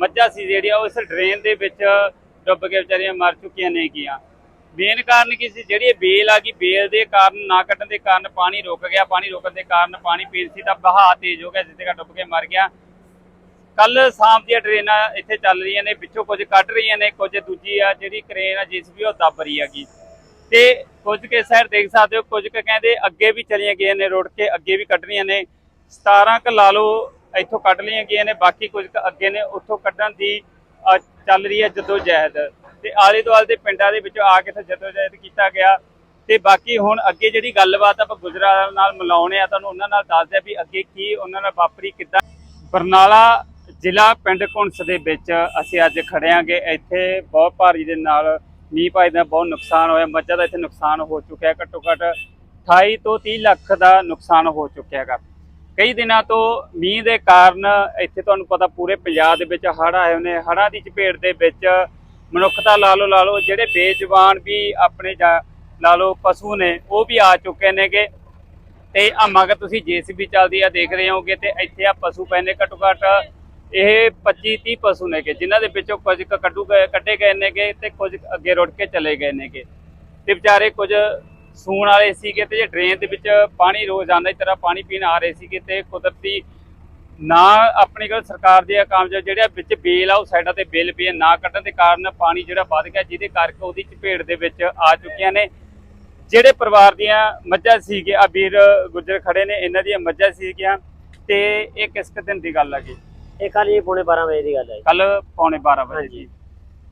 ਮੱਝਾਂ ਸੀ ਜਿਹੜੀਆਂ, ਉਹ ਇਸ ਡਰੇਨ ਦੇ ਵਿੱਚ ਡੁੱਬ ਕੇ ਵਿਚਾਰੀਆਂ ਮਰ ਚੁੱਕੀਆਂ ਨੇ ਗੀਆਂ। ਮੇਨ ਕਾਰਨ ਕੀ ਸੀ? ਜਿਹੜੀ ਬੇਲ ਆ ਗਈ, ਬੇਲ ਦੇ ਕਾਰਨ ਨਾ ਕੱਟਣ ਦੇ ਕਾਰਨ ਪਾਣੀ ਰੁਕ ਗਿਆ। ਪਾਣੀ ਰੁਕਣ ਦੇ ਕਾਰਨ ਪਾਣੀ ਪੀਣ ਸੀ ਤਾਂ ਵਹਾਅ ਤੇਜ਼ ਹੋ ਗਿਆ, ਜਿੱਥੇ ਕਾ ਡੁੱਬ ਕੇ ਮਰ ਗਿਆ। ਕੱਲ ਸ਼ਾਮ ਦੀਆਂ ਟ੍ਰੇਨਾਂ ਇੱਥੇ ਚੱਲ ਰਹੀਆਂ ਨੇ, ਪਿੱਛੋਂ ਕੁਝ ਕੱਢ ਰਹੀਆਂ ਨੇ, ਕੁਝ ਦੂਜੀ ਆ ਜਿਹੜੀ ਕ੍ਰੇਨ ਆ ਜੀਸੀਬੀ ਉਹ ਦੱਬ ਰਹੀ ਹੈਗੀ। ਤੇ ਕੁਝ ਕੇ ਸਾਈਡ ਦੇਖ ਸਕਦੇ ਹੋ, ਕੁਝ ਕੁ ਕਹਿੰਦੇ ਅੱਗੇ ਵੀ ਚਲੀਆਂ ਗਈਆਂ ਨੇ ਰੁੜ ਕੇ, ਅੱਗੇ ਵੀ ਕੱਢ ਰਹੀਆਂ ਨੇ। 17 ਕ ਲਾ ਲਓ ਇੱਥੋਂ ਕੱਢ ਲਈਆਂ ਗਈਆਂ ਨੇ, ਬਾਕੀ ਕੁਝ ਅੱਗੇ ਨੇ, ਉੱਥੋਂ ਕੱਢਣ ਦੀ ਚੱਲ ਰਹੀ ਹੈ ਜਦੋਂ ਜਹਿਦ ਤੇ ਆਲੇ ਦੁਆਲੇ ਦੇ ਪਿੰਡਾਂ ਦੇ ਵਿੱਚੋਂ ਆ ਕੇ ਇੱਥੇ ਜਦੋਂ ਜਹਿਦ ਕੀਤਾ ਗਿਆ। ਤੇ ਬਾਕੀ ਹੁਣ ਅੱਗੇ ਜਿਹੜੀ ਗੱਲਬਾਤ ਆਪਾਂ ਗੁਜਰਾਤ ਨਾਲ ਮਿਲਾਉਣੇ ਆ, ਤੁਹਾਨੂੰ ਉਹਨਾਂ ਨਾਲ ਦੱਸਦੇ ਆ ਵੀ ਅੱਗੇ ਕੀ ਉਹਨਾਂ ਨਾਲ ਵਾਪਰੀ ਕਿੱਦਾਂ। ਬਰਨਾਲਾ ਜ਼ਿਲ੍ਹਾ ਪਿੰਡ ਘੁੰਸ ਦੇ ਵਿੱਚ ਅਸੀਂ ਅੱਜ ਖੜੇ ਆਂਗੇ ਇੱਥੇ ਬਹੁਤ ਭਾਰੀ ਦੇ ਨਾਲ ਮੀਂਹ ਪਾਈ ਦਾ ਬਹੁਤ ਨੁਕਸਾਨ ਹੋਇਆ। ਮੱਝਾਂ ਦਾ ਇੱਥੇ ਨੁਕਸਾਨ ਹੋ ਚੁੱਕਿਆ ਘੱਟੋ ਘੱਟ 28 ਤੋਂ 30 ਲੱਖ ਦਾ ਨੁਕਸਾਨ ਹੋ ਚੁੱਕਿਆ ਹੈਗਾ। ਕਈ ਦਿਨਾਂ ਤੋਂ ਮੀਂਹ ਦੇ ਕਾਰਨ ਇੱਥੇ ਤੁਹਾਨੂੰ ਪਤਾ ਪੂਰੇ ਪੰਜਾਬ ਦੇ ਵਿੱਚ ਹੜ੍ਹ ਆਏ ਹੋਏ ਨੇ। ਹੜ੍ਹਾਂ ਦੀ ਚਪੇਟ ਦੇ ਵਿੱਚ ਮਨੁੱਖਤਾ ਲਾ ਲਓ ਲਾ ਲਓ, ਜਿਹੜੇ ਬੇਜ਼ੁਬਾਨ ਵੀ ਆਪਣੇ ਜਾ- ਲਾ ਲਓ ਪਸ਼ੂ ਨੇ, ਉਹ ਵੀ ਆ ਚੁੱਕੇ ਨੇਗੇ। ਤੇ ਆ ਮਗਰ ਤੁਸੀਂ ਜੀਸੀਬੀ ਚੱਲਦੀ ਆ, ਦੇਖ ਰਹੇ ਹੋਗੇ ਤੇ ਇੱਥੇ ਆ ਪਸ਼ੂ ਪਏ ਨੇ ਘੱਟੋ ਘੱਟ ਇਹ 25 30 ਪਸ਼ੂ ਨੇਗੇ, ਜਿਨ੍ਹਾਂ ਦੇ ਵਿੱਚੋਂ ਕੁਝ ਕੱਢੂ ਗਏ, ਕੱਢੇ ਗਏ ਨੇਗੇ ਤੇ ਕੁਝ ਅੱਗੇ ਰੁੜ ਕੇ ਚਲੇ ਗਏ ਨੇਗੇ। ਤੇ ਵਿਚਾਰੇ ਕੁਝ ਸੂਣ ਵਾਲੇ ਸੀਗੇ ਤੇ ਜੇ ਡਰੇਨ ਦੇ ਵਿੱਚ ਪਾਣੀ ਰੋਜ਼ਾਨਾ ਦੀ ਤਰ੍ਹਾਂ ਪਾਣੀ ਪੀਣ ਆ ਰਹੇ ਸੀਗੇ ਤੇ ਕੁਦਰਤੀ ਨਾ ਆਪਣੀ ਕੋਲ ਸਰਕਾਰ ਦੇ ਕਾਮਯਾਬ ਜਿਹੜੇ ਵਿੱਚ ਬੇਲ ਆ ਉਹ ਸਾਈਡਾਂ ਤੇ ਬਿੱਲ ਪਏ ਨਾ ਕੱਢਣ ਦੇ ਕਾਰਨ ਪਾਣੀ ਜਿਹੜਾ ਵੱਧ ਗਿਆ ਜਿਹਦੇ ਕਰਕੇ ਉਹਦੀ ਚਪੇੜ ਦੇ ਵਿੱਚ ਆ ਚੁੱਕੀਆਂ ਨੇ। ਜਿਹੜੇ ਪਰਿਵਾਰ ਦੀਆਂ ਮੱਝਾਂ ਸੀਗੇ ਆ ਵੀਰ ਗੁੱਜਰ ਖੜੇ ਨੇ ਇਹਨਾਂ ਦੀਆਂ ਮੱਝਾਂ ਸੀਗੀਆਂ ਤੇ ਇਹ ਕਿਸ ਦਿਨ ਦੀ ਗੱਲ ਹੈਗੀ ਇਹ ਕੱਲ ਜੀ ਪੌਣੇ 12 ਵਜੇ ਦੀ ਗੱਲ ਹੈ। ਕੱਲ ਪੌਣੇ 12 ਵਜੇ। ਦੀ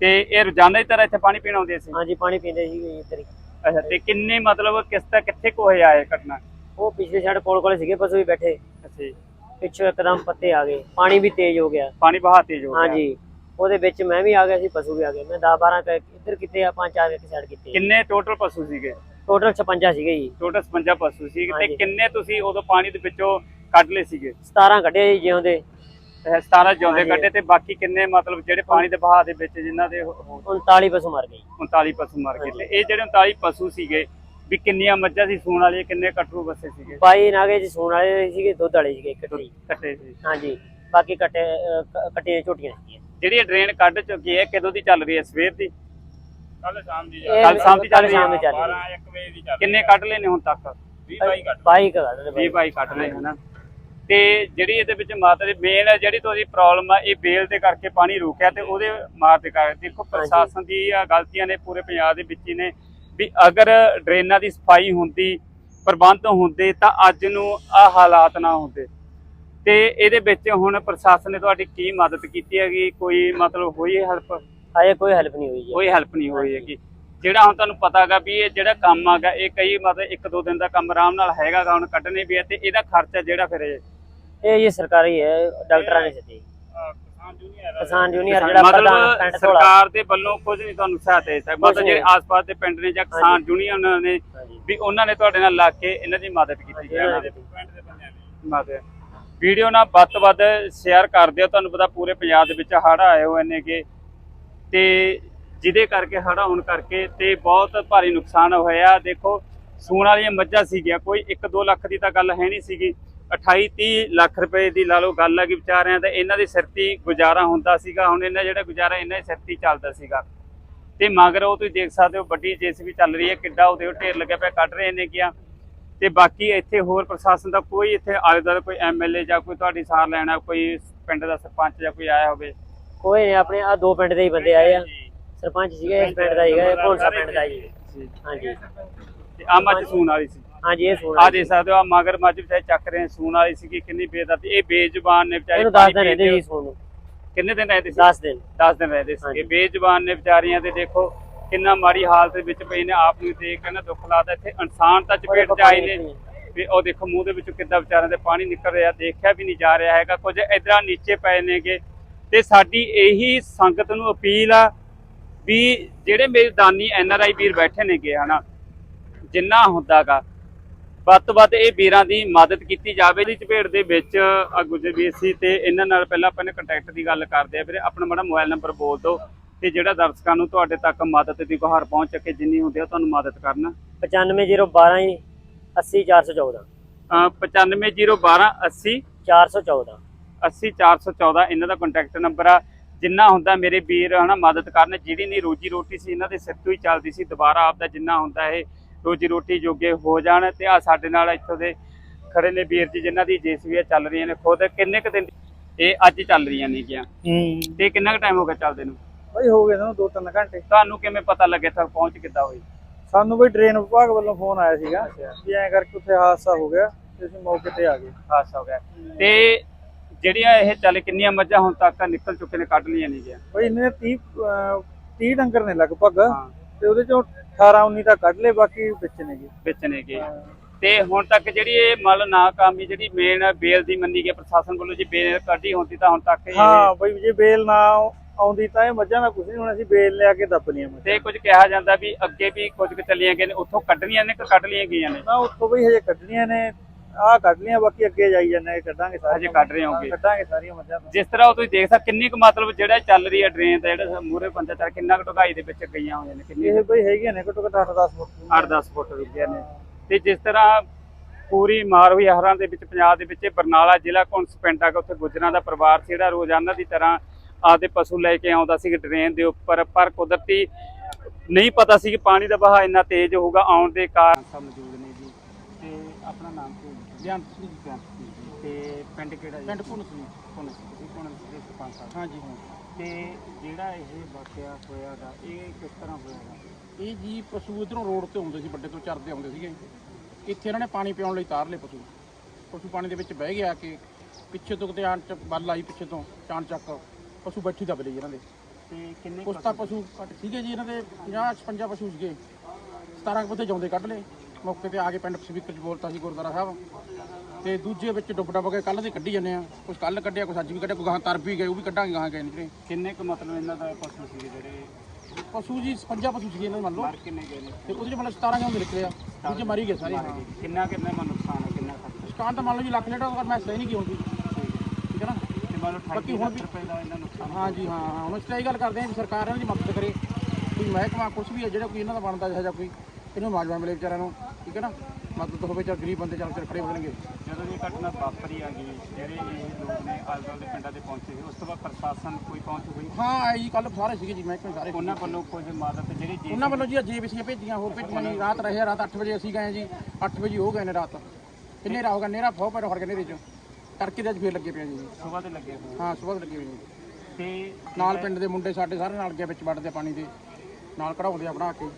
ਤੇ ਇਹ ਰੋਜ਼ਾਨਾ ਦੀ ਤਰ੍ਹਾਂ ਇੱਥੇ ਪਾਣੀ ਪੀਣ ਆਉਂਦੇ ਸੀ? ਹਾਂਜੀ ਪਾਣੀ ਪੀਂਦੇ ਸੀ ਹੀ। ਅੱਛਾ ਤੇ ਕਿੰਨੇ ਮਤਲਬ ਕਿਸ ਤੱਕ ਕਿੱਥੇ ਕੋ ਹੋਇਆ ਇਹ ਘਟਨਾ? ਉਹ ਪਿਛਲੇ ਸਾਈਡ ਕੋਲ ਕੋਲੇ ਸੀਗੇ ਪਸ਼ੂ ਵੀ ਬੈਠੇ। ਅੱਛਾ ਜੀ। ਪਿੱਛੋਂ ਇੱਕਦਮ ਪੱਤੇ ਆ ਗਏ। ਪਾਣੀ ਵੀ ਤੇਜ਼ ਹੋ ਗਿਆ। ਪਾਣੀ ਬਹਾ ਤੇਜ਼ ਹੋ ਗਿਆ। ਹਾਂਜੀ। ਉਹਦੇ ਵਿੱਚ ਮੈਂ ਵੀ ਆ ਗਿਆ ਸੀ ਪਸ਼ੂ ਵੀ ਆ ਗਏ। ਮੈਂ 10 12 ਕ ਇੱਧਰ ਕਿਤੇ ਆ ਪੰਜ ਚਾਰ ਇੱਕ ਸਾਈਡ ਕੀਤੇ। ਕਿੰਨੇ ਟੋਟਲ ਪਸ਼ੂ ਸੀਗੇ? ਟੋਟਲ 56 ਸੀਗੇ ਜੀ। ਟੋਟਲ 55 ਪਸ਼ੂ ਸੀ ਤੇ ਹਾਂਜੀ। ਕਿੰਨੇ ਤੁਸੀਂ ਉਦੋਂ ਪਾਣੀ ਦੇ ਵਿੱਚੋਂ ਕੱਢ ਲਏ ਸੀਗੇ? 17 ਕੱਢੇ ਜੀ ਜਿਉਂਦੇ। 17 ਜਿਉਂਦੇ ਹਾਂਜੀ। ਕੱਢੇ ਤੇ ਬਾਕੀ ਕਿੰਨੇ ਮਤਲਬ ਜਿਹੜੇ ਪਾਣੀ ਦੇ ਵਹਾਅ ਦੇ ਵਿੱਚ ਜਿਨ੍ਹਾਂ ਦੇ 39 ਪਸ਼ੂ ਮਰ ਗਏ 39 ਪਸ਼ੂ ਮਰ ਗਏ ਤੇ ਇਹ ਜਿਹੜੇ 39 ਪਸ਼ੂ ਸੀਗੇ ਵੀ ਕਿੰਨੀਆਂ ਮੱਝਾਂ ਸੀ ਸੂਣ ਵਾਲੀਆਂ ਕਿੰਨੇ ਕਟਰੂ ਬੱਸੇ ਸੀਗੇ? ਬਾਈ ਨਾਗੇ ਜੀ ਸੂਣ ਵਾਲੇ ਸੀਗੇ ਦੁੱਧ ਵਾਲੇ ਸੀਗੇ ਕੱਟੀ ਕੱਟੇ ਸੀ। ਹਾਂਜੀ ਬਾਕੀ ਕੱਟੇ ਅ, ਕ- ਕੱਟੀਆਂ ਝੋਟੀਆਂ ਸੀਗੀਆਂ। ਜਿਹੜੀ ਇਹ ਡਰੇਨ ਕੱਢ ਚੁੱਕੀ ਹੈ ਕਦੋਂ ਦੀ ਚੱਲ ਰਹੀ ਹੈ? ਸਵੇਰ ਦੀ? ਕੱਲ ਸ਼ਾਮ ਦੀ ਇਹ ਕੱਲ ਸ਼ਾਮ ਦੀ ਚੱਲ ਕੱਲ੍ਹ ਰਹੀ ਹੈ। ਸ਼ਾਮ ਦੀ ਚੱਲ ਰਹੀ 12 1 ਵਜੇ ਦੀ ਚੱਲ ਕਿੰਨੇ ਕੱਢ ਲਏ ਨੇ ਹੁਣ ਤੱਕ? 20 ਬਾਈ ਘੱਟ ਬਾਈ ਕੱਢ 20 ਬਾਈ ਕੱਢ ਲਏ ਹਨਾ ਤੇ ਜਿਹੜੀ ਇਹਦੇ ਵਿੱਚ ਮਾਤਾ ਦੀ ਮੇਨ ਜਿਹੜੀ ਤੁਹਾਡੀ ਪ੍ਰੋਬਲਮ ਆ ਇਹ ਬੇਲ ਦੇ ਕਰਕੇ ਪਾਣੀ ਰੁਕਿਆ ਤੇ ਉਹਦੇ ਮਾਰ ਦੇ ਕਰਕੇ ਦੇਖੋ ਪ੍ਰਸ਼ਾਸਨ ਦੀ ਗਲਤੀਆਂ ਨੇ ਪੂਰੇ ਪੰਜਾਬ ਦੇ ਵਿੱਚ ਹੀ ਨੇ। ਵੀ ਅਗਰ ਡਰੇਨਾਂ ਦੀ ਸਫ਼ਾਈ ਹੁੰਦੀ ਪ੍ਰਬੰਧ ਹੁੰਦੇ ਤਾਂ ਅੱਜ ਨੂੰ ਆ ਹਾਲਾਤ ਨਾ ਹੁੰਦੇ। ਤੇ ਇਹਦੇ ਵਿੱਚ ਹੁਣ ਪ੍ਰਸ਼ਾਸਨ ਨੇ ਤੁਹਾਡੀ ਕੀ ਮਦਦ ਕੀਤੀ ਹੈਗੀ? ਕੋਈ ਮਤਲਬ ਹੋਈ ਹੈਲਪ ਅਜੇ ਕੋਈ ਹੈਲਪ ਨਹੀਂ ਹੋਈ ਕੋਈ ਹੈਲਪ ਨਹੀਂ ਹੋਈ ਹੈਗੀ। ਜਿਹੜਾ ਹੁਣ ਤੁਹਾਨੂੰ ਪਤਾ ਹੈਗਾ ਵੀ ਇਹ ਜਿਹੜਾ ਕੰਮ ਹੈਗਾ ਇਹ ਕਈ ਮਤਲਬ ਇੱਕ ਦੋ ਦਿਨ ਦਾ ਕੰਮ ਆਰਾਮ ਨਾਲ ਹੈਗਾ ਗਾ ਹੁਣ ਕੱਢਣੇ ਵੀ ਹੈ ਤੇ ਇਹਦਾ ਖਰਚਾ ਜਿਹੜਾ ਫਿਰ ਇਹ ਇਹ ਸਰਕਾਰੀ ਹੈ ਡਾਕਟਰਾਂ ਨੇ ਦਿੱਤੀ ਕਿਸਾਨ ਜੂਨੀਅਰ ਜੂਨੀਅਰ ਜਿਹੜਾ ਪ੍ਰਧਾਨ ਮਤਲਬ ਪਿੰਡ ਧੌਲਾ ਸਰਕਾਰ ਦੇ ਵੱਲੋਂ ਕੁਝ ਨਹੀਂ ਤੁਹਾਨੂੰ ਸਹਾਇਤਾ ਦੇ ਸਕਦਾ। ਮਤਲਬ ਜਿਹੜੇ। ਆਸ-ਪਾਸ ਦੇ ਪਿੰਡ ਨੇ ਜਾਂ ਕਿਸਾਨ ਯੂਨੀਅਨ ਨੇ ਵੀ ਉਹਨਾਂ ਨੇ ਤੁਹਾਡੇ ਨਾਲ ਲੱਗ ਕੇ ਇਹਨਾਂ ਦੀ ਮਦਦ ਕੀਤੀ ਹੈ ਨੇ ਨੇ ਮਦਦ ਵੀਡੀਓ ਨਾਲ ਵੱਧ ਤੋਂ ਵੱਧ ਸ਼ੇਅਰ ਕਰ ਦਿਓ। ਤੁਹਾਨੂੰ ਪਤਾ ਪੂਰੇ ਪੰਜਾਬ ਦੇ ਵਿੱਚ ਹੜ੍ਹ ਆਏ ਹੋਏ ਨੇਗੇ ਤੇ ਜਿਹਦੇ ਕਰਕੇ ਹੜ੍ਹ ਆਉਣ ਕਰਕੇ ਤੇ ਬਹੁਤ ਭਾਰੀ ਨੁਕਸਾਨ ਹੋਇਆ। ਦੇਖੋ ਸੂਣ ਵਾਲੀਆਂ ਮੱਝਾਂ ਸੀਗੀਆਂ। ਕੋਈ 1-2 ਲੱਖ ਦੀ ਤਾਂ ਗੱਲ ਹੈ ਨਹੀਂ ਸੀਗੀ। 28-30 ਲੱਖ ਰੁਪਏ ਦੀ ਲਾ ਲਓ ਗੱਲ ਆ ਕਿ ਵਿਚਾਰਿਆਂ ਤੇ ਇਹਨਾਂ ਦੇ ਸਿਰ ਤੇ ਹੀ ਗੁਜ਼ਾਰਾ ਹੁੰਦਾ ਸੀਗਾ ਹੁਣ ਇਹਨਾਂ ਜਿਹੜਾ ਗੁਜ਼ਾਰਾ ਇਹਨਾਂ ਦੇ ਸਿਰ ਤੇ ਹੀ ਚੱਲਦਾ ਸੀਗਾ। ਤੇ ਮਗਰ ਉਹ ਤੁਸੀਂ ਦੇਖ ਸਕਦੇ ਹੋ ਵੱਡੀ ਜੇਸੀਬੀ ਚੱਲ ਰਹੀ ਹੈ ਕਿੱਡਾ ਉਹਦੇ ਉਹ ਢੇਰ ਲੱਗਿਆ ਪਿਆ ਕੱਢ ਰਹੇ ਨੇ ਗਿਆ ਤੇ ਬਾਕੀ ਇੱਥੇ ਹੋਰ ਪ੍ਰਸ਼ਾਸਨ ਦਾ ਕੋਈ ਇੱਥੇ ਆਲੇ ਦੁਆਲੇ ਕੋਈ ਐਮਐਲਏ ਜਾਂ ਕੋਈ ਤੁਹਾਡੀ ਸਾਰ ਲੈਣਾ ਕੋਈ ਪਿੰਡ ਦਾ ਸਰਪੰਚ ਜਾਂ ਕੋਈ ਆਇਆ ਹੋਵੇ? ਕੋਈ ਨਹੀਂ ਆਪਣੇ ਆ ਦੋ ਪਿੰਡ ਦੇ ਹੀ ਬੰਦੇ ਆਏ ਆ। ਸਰਪੰਚ ਸੀਗਾ ਇਸ ਪਿੰਡ ਦਾ ਹੀਗਾ ਭੋਲਸਾ ਪਿੰਡ ਦਾ ਜੀ। ਹਾਂਜੀ। ਤੇ ਆ ਮੱਝ ਸੂਣ ਵਾਲੀ ਸੀ। ਹਾਂਜੀ ਇਹ ਸੁਣ ਆ ਦੇ ਸਕਦੇ ਹੋ ਆ ਮਗਰ ਮੱਝ ਵਿਚਾਰੇ ਚੱਕ ਰਹੇ ਸੂਣ ਵਾਲੀ ਸੀਗੀ ਕਿੰਨੀ ਬੇਦਰਦੀ ਇਹ ਬੇਜ਼ੁਬਾਨ ਨੇ ਵਿਚਾਰੇ ਇਹਨੂੰ 10 ਦਿਨ ਰਹਿੰਦੇ ਜੀ ਸੁਣ ਨੂੰ। ਕਿੰਨੇ ਦਿਨ ਰਹਿੰਦੇ ਸੀ? 10 ਦਿਨ 10 ਦਿਨ ਰਹਿੰਦੇ ਸੀਗੇ ਹਾਂਜੀ। ਬੇਜ਼ੁਬਾਨ ਨੇ ਵਿਚਾਰੀਆਂ ਤੇ ਦੇਖੋ ਕਿੰਨਾ ਮਾੜੀ ਹਾਲਤ ਦੇ ਵਿੱਚ ਪਏ ਨੇ ਆਪ ਨੂੰ ਦੇਖ ਕੇ ਨਾ ਦੁੱਖ ਲੱਗਦਾ। ਇੱਥੇ ਇਨਸਾਨ ਤਾਂ ਚਪੇਟ ਚ ਆਏ ਨੇ। ਵੀ ਉਹ ਦੇਖੋ ਮੂੰਹ ਦੇ ਵਿੱਚੋਂ ਕਿੱਦਾਂ ਵਿਚਾਰਿਆਂ ਦੇ ਪਾਣੀ ਨਿਕਲ ਰਿਹਾ ਦੇਖਿਆ ਵੀ ਨਹੀਂ ਜਾ ਰਿਹਾ ਹੈਗਾ। ਕੁਝ ਇਧਰਾਂ ਨੀਚੇ ਪਏ ਨੇਗੇ। ਤੇ ਸਾਡੀ ਇਹੀ ਸੰਗਤ ਨੂੰ ਅਪੀਲ ਆ ਵੀ ਜਿਹੜੇ ਮੇਰੇ ਦਾਨੀ ਐਨ ਆਰ ਆਈ ਵੀਰ ਬੈਠੇ ਨੇਗੇ ਹਨਾ ਜਿੰਨਾ ਹੁੰਦਾਗਾ ਵੱਧ ਤੋਂ ਵੱਧ ਇਹ ਵੀਰਾਂ ਦੀ ਮਦਦ ਕੀਤੀ ਜਾਵੇ। ਦੀ ਚਪੇੜ ਦੇ ਵਿੱਚ ਆ ਗੁਜਰ ਵੀਰ ਸੀ ਤੇ ਇਹਨਾਂ ਨਾਲ ਪਹਿਲਾਂ ਆਪਾਂ ਨੇ ਕੰਟੈਕਟ ਦੀ ਗੱਲ ਕਰਦੇ ਆ। ਵੀਰੇ ਆਪਣਾ ਮਾੜਾ ਮੋਬਾਈਲ ਨੰਬਰ ਬੋਲ ਦਿਓ ਤੇ ਜਿਹੜਾ ਦਰਸ਼ਕਾਂ ਨੂੰ ਤੁਹਾਡੇ ਤੱਕ ਮਦਦ ਦੀ ਗੁਹਾਰ ਪਹੁੰਚ ਸਕੇ ਜਿੰਨੀ ਹੁੰਦੀ ਆ ਤੁਹਾਨੂੰ ਮਦਦ ਕਰਨਾ। 95012 ਜੀ 80414 ਅਹ 95012 80 414 80414 ਇਹਨਾਂ ਦਾ ਕੰਟੈਕਟ ਨੰਬਰ ਆ। ਜਿੰਨਾ ਹੁੰਦਾ ਮੇਰੇ ਵੀਰ ਹਨਾ ਮਦਦ ਕਰਨ ਜਿਹੜੀ ਨਹੀਂ ਰੋਜੀ ਰੋਟੀ ਸੀ ਇਹਨਾਂ ਦੇ ਸਿਰ ਤੋਂ ਹੀ ਚੱਲਦੀ ਸੀ। ਦੁਬਾਰਾ ਆਪਦਾ ਜਿੰਨਾ ਹੁੰਦਾ ਇਹ ਰੋਜੀ ਰੋਟੀ ਜੋਗੇ ਹੋ ਜਾਣ ਤੇ ਆ ਸਾਡੇ ਨਾਲ ਇੱਥੋਂ ਦੇ ਖੜੇ ਨੇ ਵੀਰ ਜੀ ਜਿਨ੍ਹਾਂ ਦੀ ਜੇਸੀਬੀਆਂ ਚੱਲ ਰਹੀਆਂ ਨੇ ਖੁਦ। ਕਿੰਨੇ ਕੁ ਦਿਨ ਇਹ ਅੱਜ ਚੱਲ ਰਹੀਆਂ ਨੇ ਗਿਆ ਤੇ ਕਿੰਨਾ ਕੁ ਟਾਈਮ ਹੋ ਗਿਆ ਚੱਲਦੇ ਨੂੰ? ਬਈ ਹੋ ਗਏ ਨਾ ਦੋ ਤਿੰਨ ਘੰਟੇ। ਤੁਹਾਨੂੰ ਕਿਵੇਂ ਪਤਾ ਲੱਗੇ ਤੱਕ ਪਹੁੰਚ ਕਿੱਦਾਂ ਹੋਈ? ਸਾਨੂੰ ਬਈ ਟ੍ਰੇਨ ਵਿਭਾਗ ਵੱਲੋਂ ਫੋਨ ਆਇਆ ਸੀਗਾ ਵੀ ਐਂ ਕਰਕੇ ਉੱਥੇ ਹਾਦਸਾ ਹੋ ਗਿਆ ਤੇ ਅਸੀਂ ਮੌਕੇ ਤੇ ਆ ਗਏ। ਹਾਦਸਾ ਹੋ ਗਿਆ। ਤੇ ਜਿਹੜੀਆਂ ਇਹ ਚੱਲ ਕਿੰਨੀਆਂ ਮੱਝਾਂ ਹੁਣ ਤੱਕ ਨਿਕਲ ਚੁੱਕੇ ਨੇ ਕੱਢ ਲਈਆਂ ਨਹੀਂ ਗਿਆ ਬਈ ਇਹਨੇ 30 ਅਹ 30 ਡੰਗਰ ਨੇ ਲਗਭਗ। ਤੇ ਉਹਦੇ ਚੋਂ 18 19 ਤਾਂ ਕੱਢ ਲਏ ਬਾਕੀ ਵਿੱਚ ਵਿੱਚ ਨੇ ਗਏ ਤੇ ਹੁਣ ਤੱਕ ਜਿਹੜੀ ਇਹ ਮੰਨ ਲਓ ਨਾਕਾਮੀ ਜਿਹੜੀ ਮੇਨ ਬੇਲ ਦੀ ਮੰਨੀ ਗਈ ਪ੍ਰਸ਼ਾਸਨ ਵੱਲੋਂ ਜੀ ਬੇਲ ਕੱਢੀ ਹੁੰਦੀ ਤਾਂ ਹੁਣ ਤੱਕ ਇਹ ਹਾਂ ਬਈ ਜੇ ਬੇਲ ਨਾ ਆਉਂਦੀ ਤਾਂ ਇਹ ਮੱਝਾਂ ਦਾ ਕੁਝ ਨਹੀਂ ਹੋਣਾ ਸੀ ਬੇਲ ਲਿਆ ਕੇ ਦੱਬ ਲੀਆਂ ਮੱਝਾਂ। ਤੇ ਕੁਝ ਕਿਹਾ ਜਾਂਦਾ ਵੀ ਅੱਗੇ ਵੀ ਕੁਝ ਕੁ ਚੱਲੀਆਂ ਗਏ ਨੇ ਉੱਥੋਂ ਕੱਢਣੀਆਂ ਨੇ ਕਿ ਕੱਢ ਲਈਆਂ ਗਈਆਂ ਨੇ? ਨਾ ਉੱਥੋਂ ਬਈ ਹਜੇ ਕੱਢਣੀਆਂ ਨੇ। ਆਹ ਕੱਢ ਲੀਆਂ ਬਾਕੀ ਅੱਗੇ ਜਾਈ ਜਾਂਦੇ ਕੱਢਾਂਗੇ ਸਾਰੀਆਂ ਹਜੇ ਕੱਢ ਰਹੇ ਹੋਗੇ। ਕੱਢਾਂਗੇ ਸਾਰੀਆਂ ਮੱਝਾਂ ਤਾਂ। ਜਿਸ ਤਰ੍ਹਾਂ ਉਹ ਤੁਸੀਂ ਦੇਖ ਸਕਦੇ ਕਿੰਨੀ ਕੁ ਮਤਲਬ ਜਿਹੜਾ ਚੱਲ ਰਹੀ ਹੈ ਡਰੇਨ ਦਾ ਜਿਹੜਾ ਮੂਰੇ ਪੰਜਾ ਚੱਲ ਕਿੰਨਾ ਕੁ ਢੁਕਾਈ ਦੇ ਵਿੱਚ ਗਈਆਂ ਹੋਈਆਂ ਨੇ ਕਿੰਨੀ ਇਹ ਬਈ ਹੈਗੀਆਂ ਨੇ ਘੱਟੋ ਘੱਟ 8-10 ਫੁੱਟ 8-10 ਫੁੱਟ ਰੁਕਿਆ ਨੇ ਤੇ ਜਿਸ ਤਰ੍ਹਾਂ ਪੂਰੀ ਮਾਰ ਹੋਈ ਹਰਾਂ ਦੇ ਵਿੱਚ ਪੰਜਾਬ ਦੇ ਵਿੱਚ ਇਹ ਬਰਨਾਲਾ ਜ਼ਿਲ੍ਹਾ ਕੌਂਸ ਪਿੰਡ ਆ ਉੱਥੇ ਗੁੱਜਰਾਂ ਦਾ ਪਰਿਵਾਰ ਸੀ ਜਿਹੜਾ ਰੋਜ਼ਾਨਾ ਦੀ ਤਰ੍ਹਾਂ ਆਪਦੇ ਪਸ਼ੂ ਲੈ ਕੇ ਆਉਂਦਾ ਸੀ ਡਰੇਨ ਦੇ ਉੱਪਰ ਪਰ ਕੁਦਰਤੀ ਨਹੀਂ ਪਤਾ ਸੀ ਕਿ ਪਾਣੀ ਦਾ ਵਹਾਅ ਇੰਨਾ ਤੇਜ਼ ਹੋਊਗਾ ਆਉਣ ਦੇ ਕਾਰਨ ਮੌਜੂਦ ਤੇ ਨਾਮ ਕੀ ਬਿਆਨ ਸਿੰਘ ਤੇ ਪਿੰਡ ਕਿਹੜਾ ਜੀ? ਪਿੰਡ ਪੁੰਨ ਸਿੰਘ ਪੁੰਨ ਸਿੰਘ ਤੁਸੀਂ ਪੁੰਨ ਸਿੰਘ ਦੇ ਸਰਪੰਚ ਸਾਹਿਬ। ਹਾਂਜੀ ਹਾਂ। ਤੇ ਜਿਹੜਾ ਇਹ ਵਾਕਿਆ ਹੋਇਆਗਾ ਇਹ ਕਿਸ ਤਰ੍ਹਾਂ ਹੋਇਆਗਾ ਇਹ ਜੀ ਪਸ਼ੂ ਇਧਰੋਂ ਰੋਡ ਤੇ ਆਉਂਦੇ ਸੀ ਵੱਡੇ ਤੋਂ ਚਰਦੇ ਆਉਂਦੇ ਸੀਗੇ। ਇੱਥੇ ਇਹਨਾਂ ਨੇ ਪਾਣੀ ਪਿਆਉਣ ਲਈ ਤਾਰ ਲਏ ਪਸ਼ੂ। ਪਸ਼ੂ ਪਾਣੀ ਦੇ ਵਿੱਚ ਬਹਿ ਗਿਆ ਕਿ ਪਿੱਛੇ ਤੋਂ ਕਿਤੇ ਆਣ ਚ ਬੱਲ ਆਈ ਪਿੱਛੇ ਤੋਂ ਚਾਣ ਚੱਕ ਪਸ਼ੂ ਬੈਠੀ ਦਬ ਲਈ ਇਹਨਾਂ ਦੇ। ਤੇ ਕਿੰਨੇ ਕੁਛ ਤਾਂ ਪਸ਼ੂ ਘੱਟ ਸੀਗੇ ਜੀ ਇਹਨਾਂ ਦੇ 50 56 ਪਸ਼ੂ ਸੀਗੇ। 17 ਕੁ ਬੰਦੇ ਜਾਉਂਦੇ ਕੱਢ ਲਏ। ਮੌਕੇ ਤੇ ਆ ਕੇ ਪਿੰਡ ਸਪੀਕਰ ਚ ਬੋਲਤਾ ਸੀ ਗੁਰਦੁਆਰਾ ਸਾਹਿਬ। ਤੇ ਦੂਜੇ ਵਿੱਚ ਡੁੱਬ ਡੁੱਬ ਕੇ ਕੱਲ ਦੇ ਕੱਢੀ ਜਾਂਦੇ ਆ ਕੁਝ ਕੱਲ ਕੱਢਿਆ ਕੁਝ ਅੱਜ ਵੀ ਕੱਢਿਆ ਕੋਈ ਤਰ ਵੀ ਗਏ ਉਹ ਵੀ ਕੱਢਾਂਗੇ ਗਾਹਾਂ ਗਏ ਨਿਕਲੇ ਕਿੰਨੇ ਕੁ ਮਤਲਬ ਇਹਨਾਂ ਦਾ ਪਸ਼ੂ ਸੀਗੇ ਜਿਹੜੇ? ਪਸ਼ੂ ਜੀ 50 ਪਸ਼ੂ ਸੀਗੇ ਇਹਨਾਂ ਮੰਨ ਲਓ। ਕਿੰਨੇ ਗਏ ਨੇ? ਤੇ ਉਹਦੇ ਚ ਮਤਲਬ 17 ਜਾਂਦੇ ਨਿਕਲੇ ਆ। ਦੂਜੇ ਮਾਰੀ ਗਏ ਸਾਰੇ। ਕਿੰਨਾ ਕਿੰਨਾ ਮਨ ਨੁਕਸਾਨ ਹੈ ਕਿੰਨਾ ਦੁਕਾਨ ਤਾਂ ਮੰਨ ਲਓ ਜੀ ਲੱਖ ਡੇਢ ਪਰ ਮੈਂ ਸਹੀ ਨਹੀਂ ਕੀ ਹੁੰਦੀ ਠੀਕ ਹੈ ਨਾ? ਤੇ ਮੰਨ ਲਓ ਬਾਕੀ 28 ਹੁਣ ਵੀ- ਰੁਪਏ ਦਾ ਇਹਨਾਂ ਨੁਕਸਾਨ ਹਾਂ ਜੀ ਹਾਂ ਹਾਂ। ਹੁਣ ਅਸੀਂ ਤਾਂ ਇਹ ਗੱਲ ਕਰਦੇ ਵੀ ਸਰਕਾਰ ਇਹਨਾਂ ਦੀ ਮਦਦ ਕਰੇ। ਕੋਈ ਮਹਿਕਮਾ ਕੁਝ ਵੀ ਹੈ ਜਿਹੜਾ ਕੋਈ ਇਹਨਾਂ ਦਾ ਬਣਦਾ ਜਿਹੜਾ ਕੋਈ ਇਹਨੂੰ ਮਾਜਵਾ ਮਿਲੇ ਵਿਚਾਰਿਆਂ ਨੂੰ ਠੀਕ ਹੈ ਨਾ? ਮਦਦ ਹੋਵੇ ਚਾਹ ਗਰੀਬ ਬੰਦੇ ਚੱਲ ਕੇ ਖੜੇ ਹੋਣਗੇ ਜਦੋਂ ਇਹ ਘਟਨਾ ਵਾਪਰੀ ਆ ਗਈ ਜਿਹੜੇ ਇਹ ਲੋਕ ਨੇ ਆਲੇ-ਦੁਆਲੇ ਦੇ ਪਿੰਡਾਂ ਦੇ ਪਹੁੰਚੇ ਸੀ ਉਸ ਤੋਂ ਬਾਅਦ ਪ੍ਰਸ਼ਾਸਨ ਕੋਈ ਪਹੁੰਚ ਹੋਈ? ਹਾਂ ਜੀ ਕੱਲ ਸਾਰੇ ਸੀਗੇ ਜੀ ਮਹਿਕਮੇ ਸਾਰੇ ਉਹਨਾਂ ਵੱਲੋਂ ਕੁਝ ਮਦਦ ਜਿਹੜੀ ਜੀ ਉਹਨਾਂ ਵੱਲੋਂ ਜੀ ਜੀਬੀਸੀਆਂ ਭੇਜੀਆਂ ਹੋਰ ਭੇਜੀਆਂ ਜੀ ਰਾਤ ਰਹੇ ਆ, ਰਾਤ 8 ਵਜੇ ਅਸੀਂ ਗਏ ਜੀ। 8 ਵਜੇ ਹੋ ਗਏ ਨੇ ਰਾਤ। ਕਿੰਨੇ ਰਾ ਹੋ ਗਿਆ ਨੇਰਾ ਫੋ ਪਰ ਕੇ ਨੇਰੇ ਚ। ਤੜਕੇ ਦੇ ਅੱਜ ਫੇਰ ਲੱਗੇ ਪਿਆ ਜੀ। ਸੁਬਾਹ ਦੇ ਲੱਗੇ ਹੋਏ। ਹਾਂ ਸਵੇਰ ਲੱਗੇ ਹੋਏ ਜੀ। ਤੇ ਨਾਲ ਪਿੰਡ ਦੇ ਮੁੰਡੇ ਸਾਡੇ ਸਾਰੇ ਨਾਲ ਗਏ ਵਿੱਚ ਵੜਦੇ ਪਾਣੀ ਦੇ। ਨਾਲ ਕਢਾਉਂਦੇ ਆ ਬਣਾ ਕੇ।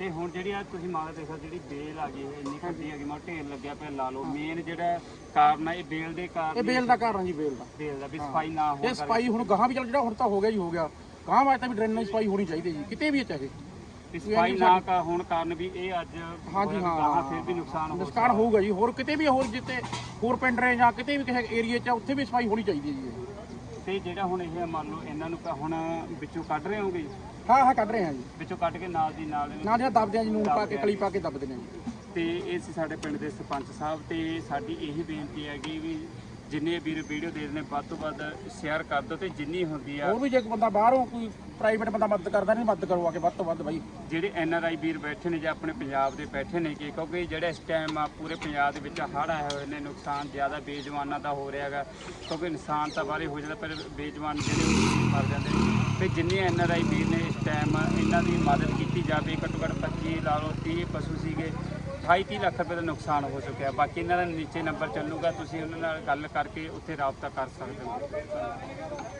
ਤੇ ਹੁਣ ਜਿਹੜੀ ਆ ਤੁਸੀਂ ਮਾਲ ਦੇਖੋ ਜਿਹੜੀ ਬੇਲ ਆ ਗਈ ਇੰਨੀ ਵੱਡੀ ਆ ਗਈ ਮਾ ਢੇਰ ਲੱਗਿਆ ਪਿਆ ਲਾ ਲਓ। ਮੇਨ ਜਿਹੜਾ ਕਾਰਨ ਆ ਇਹ ਬੇਲ ਦੇ ਕਾਰਨ ਇਹ ਬੇਲ ਦਾ ਕਾਰਨ ਜੀ ਬੇਲ ਦਾ। ਬੇਲ ਦਾ ਵੀ ਸਫ਼ਾਈ ਨਾ ਹੋਣ ਇਹ ਸਫ਼ਾਈ ਹੁਣ ਗਾਹਾਂ ਵੀ ਚੱਲ ਜਿਹੜਾ ਹੁਣ ਤਾਂ ਹੋ ਗਿਆ ਜੀ ਹੋ ਗਿਆ। ਗਾਹਾਂ ਵਾਸਤੇ ਵੀ ਡਰੇਨ ਦੀ ਸਫ਼ਾਈ ਹੋਣੀ ਚਾਹੀਦੀ ਜੀ ਕਿਤੇ ਵੀ ਚਾਹੇ। ਸਫ਼ਾਈ ਨਾ ਕਾ ਹੋਣ ਕਾਰਨ ਵੀ ਇਹ ਅੱਜ ਹਾਂਜੀ, ਹਾਂ। ਗਾਹਾਂ ਫਿਰ ਵੀ ਨੁਕਸਾਨ ਹੋ ਨੁਕਸਾਨ ਹੋਊਗਾ ਜੀ ਹੋਰ ਕਿਤੇ ਵੀ ਹੋਰ ਜਿੱਤੇ ਹੋਰ ਪਿੰਡ ਰਹੇ ਜਾਂ ਕਿਤੇ ਵੀ ਕਿਸੇ ਏਰੀਏ 'ਚ ਉੱਥੇ ਵੀ ਸਫ਼ਾਈ ਹੋਣੀ ਚਾਹੀਦੀ ਹੈ ਜੀ। ਤੇ ਜਿਹੜਾ ਹੁਣ ਇਹ ਮੰਨ ਲਓ ਇਹਨਾਂ ਨੂੰ ਹੁਣ ਵਿੱਚੋਂ ਕੱਢ ਰਹੇ ਹੋਗੇ ਹਾਂ ਹਾਂ ਕੱਢ ਰਹੇ ਹਾਂ ਜੀ। ਵਿੱਚੋਂ ਕੱਢ ਕੇ ਨਾਲ ਦੀ ਨਾਲ ਨਾਲ ਜਿਹੜਾ ਦੱਬਦੇ ਆ ਜੀ ਨੂਨ ਪਾ ਕੇ ਕਲੀ ਪਾ ਕੇ ਦੱਬਦੇ ਨੇ ਜੀ। ਤੇ ਇਹ ਸੀ ਸਾਡੇ ਪਿੰਡ ਦੇ ਸਰਪੰਚ ਸਾਹਿਬ ਤੇ ਸਾਡੀ ਇਹੀ ਬੇਨਤੀ ਹੈਗੀ ਵੀ ਜਿੰਨੇ ਵੀਰ ਵੀਡੀਓ ਦੇਖਦੇ ਨੇ ਵੱਧ ਤੋਂ ਵੱਧ ਸ਼ੇਅਰ ਕਰ ਦਿਓ ਤੇ ਜਿੰਨੀ ਹੁੰਦੀ ਆ ਹੋਰ ਵੀ ਜੇ ਕੋਈ ਬੰਦਾ ਬਾਹਰੋਂ ਕੋਈ ਪ੍ਰਾਈਵੇਟ ਬੰਦਾ ਮਦਦ ਕਰਦਾ ਨਹੀਂ ਮਦਦ ਕਰੋ ਆ ਕੇ ਵੱਧ ਤੋਂ ਵੱਧ ਬਾਈ। ਜਿਹੜੇ ਐਨ ਆਰ ਆਈ ਵੀਰ ਬੈਠੇ ਨੇ ਜਾਂ ਆਪਣੇ ਪੰਜਾਬ ਦੇ ਬੈਠੇ ਨੇ ਕਿ ਕਿਉਂਕਿ ਜਿਹੜੇ ਇਸ ਟਾਈਮ ਆ ਪੂਰੇ ਪੰਜਾਬ ਦੇ ਵਿੱਚ ਹੜ੍ਹ ਆਏ ਹੋਏ ਨੇ ਨੁਕਸਾਨ ਜ਼ਿਆਦਾ ਬੇਜਵਾਨਾਂ ਦਾ ਹੋ ਰਿਹਾ ਹੈਗਾ ਕਿਉਂਕਿ ਇਨਸਾਨ ਤਾਂ ਬਾਰੇ ਹੋ ਜਾਂਦਾ ਪਰ ਬੇਜਵਾਨ ਜਿਹੜੇ ਉਹ ਮਰ ਜਾਂਦੇ ਨੇ। ਤੇ ਜਿੰਨੇ ਐਨ ਆਰ ਆਈ ਵੀਰ ਨੇ ਇਸ ਟਾਈਮ ਇਹਨਾਂ ਦੀ ਮਦਦ ਕੀਤੀ ਜਾਵੇ ਘੱਟੋ ਘੱਟ 25 ਲਾ ਲਓ 30 ਪਸ਼ੂ ਸੀਗੇ 28 30 ਲੱਖ ਰੁਪਏ ਦਾ ਨੁਕਸਾਨ ਹੋ ਚੁੱਕਿਆ। ਬਾਕੀ ਇਹਨਾਂ ਦਾ ਨੀਚੇ ਨੰਬਰ ਚੱਲੂਗਾ, ਤੁਸੀਂ ਉਹਨਾਂ ਨਾਲ ਗੱਲ ਕਰਕੇ ਉੱਥੇ ਰਾਬਤਾ ਕਰ ਸਕਦੇ ਹੋ।